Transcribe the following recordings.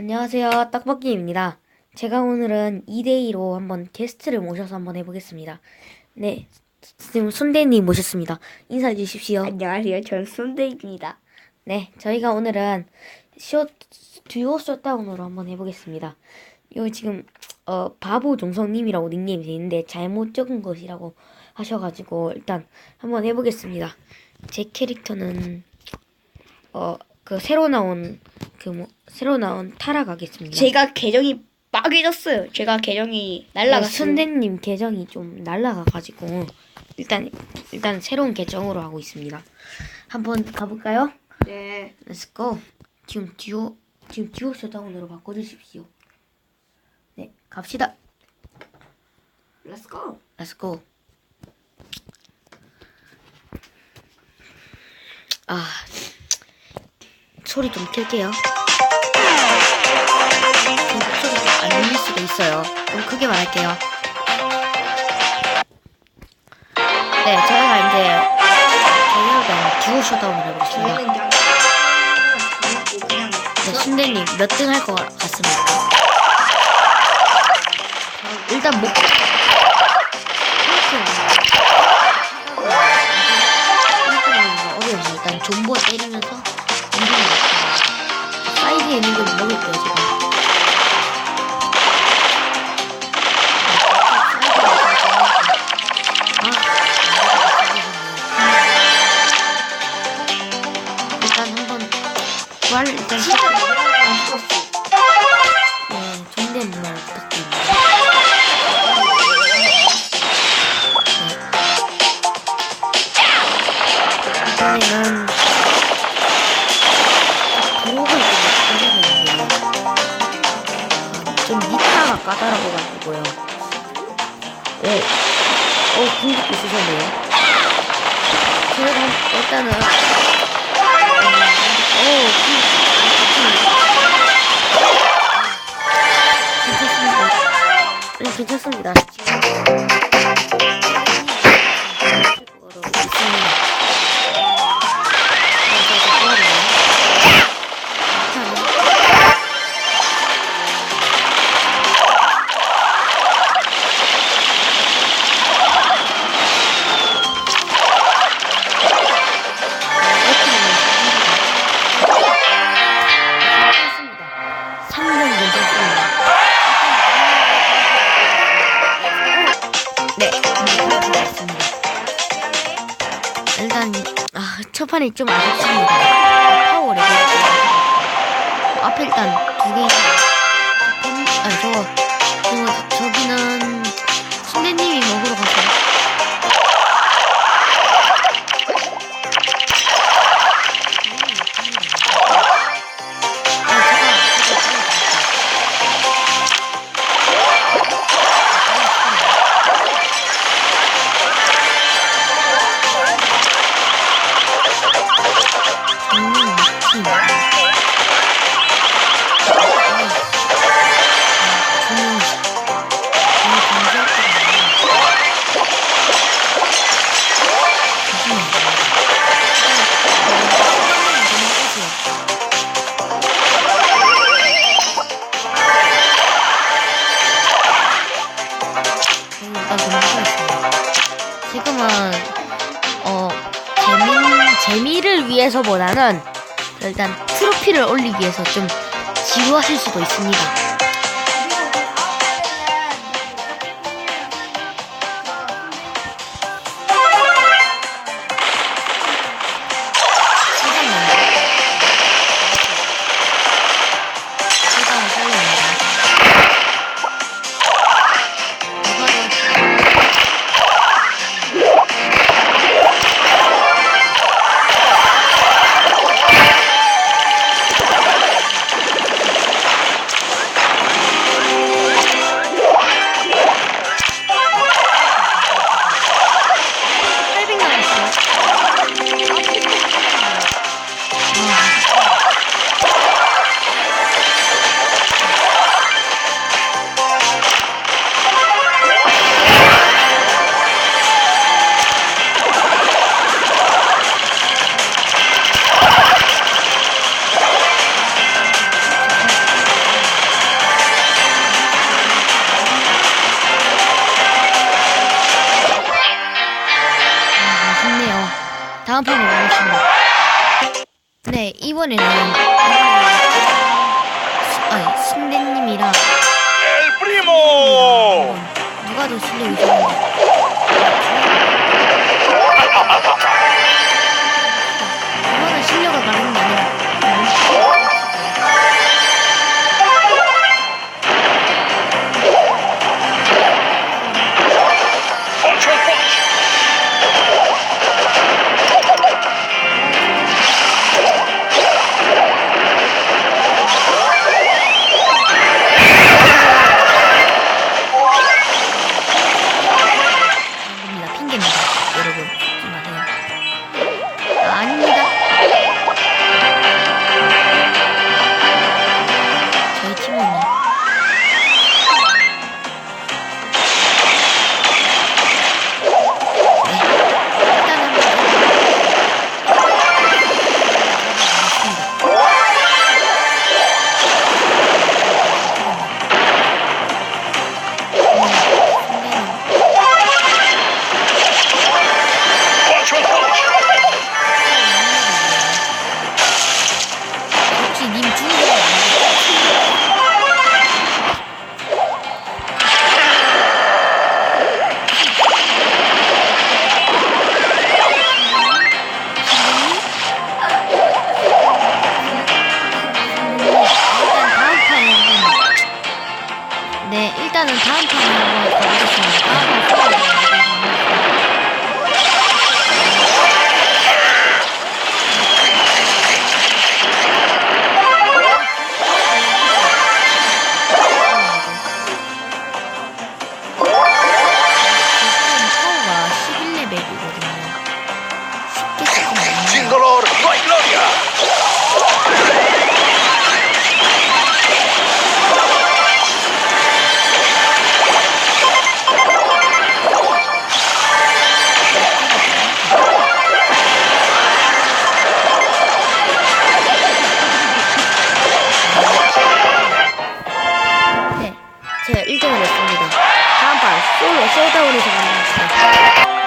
안녕하세요. 떡볶이입니다. 제가 오늘은 2대2로 한번 게스트를 모셔서 한번 해보겠습니다. 네, 지금 순대님 모셨습니다. 인사해 주십시오. 안녕하세요. 저는 손대입니다. 네, 저희가 오늘은 쇼, 듀오 쇼다운으로 한번 해보겠습니다. 이거 지금, 어, 바보 종성님이라고 닉네임이 돼 있는데 잘못 적은 것이라고 하셔가지고 일단 한번 해보겠습니다. 제 캐릭터는, 어, 그 새로 나온, 그 뭐, 새로 나온 타라 가겠습니다. 제가 계정이 빠개졌어요. 제가 계정이 네, 날라갔어요. 순대님 계정이 좀 날라가가지고 일단 일단 새로운 계정으로 하고 있습니다. 한번 가볼까요? 네. Let's go. 지금 듀오 지금 듀오 쇼다운으로 바꿔주십시오. 네, 갑시다. Let's go. Let's go. 아 소리 좀 킬게요. 좀 소리가 안 들릴 수도 있어요. 좀 크게 말할게요. 네, 저희가 이제 저희가 듀오 쇼다운을 해보겠습니다. 저희는 그냥 네, 순대님 몇 등 할 것 같습니까? 일단 목 어려워요. 일단 존버 때리면서. 사이드에 있는 걸 먹을게요 제가. 아, 일단. 네, 존댓말 부탁드립니다. 까다로워가지고요. 네. 어, 궁극기 쓰셨네요. 그래도 일단은 어, 궁극기 괜찮습니다. 네, 괜찮습니다. 첫 판이 좀 아쉽습니다. 파워 레벨 앞에 일단 두 개. 아니 저거 저거 위해서보다는 일단 트로피를 올리기 위해서 좀 지루하실 수도 있습니다. 다음 편에 보겠습니다. 네, 이번에는 아니, 신대님이랑 누가 더 실력이 좋은가? 솔로 솔다운에서 만났어요.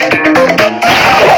Thank you.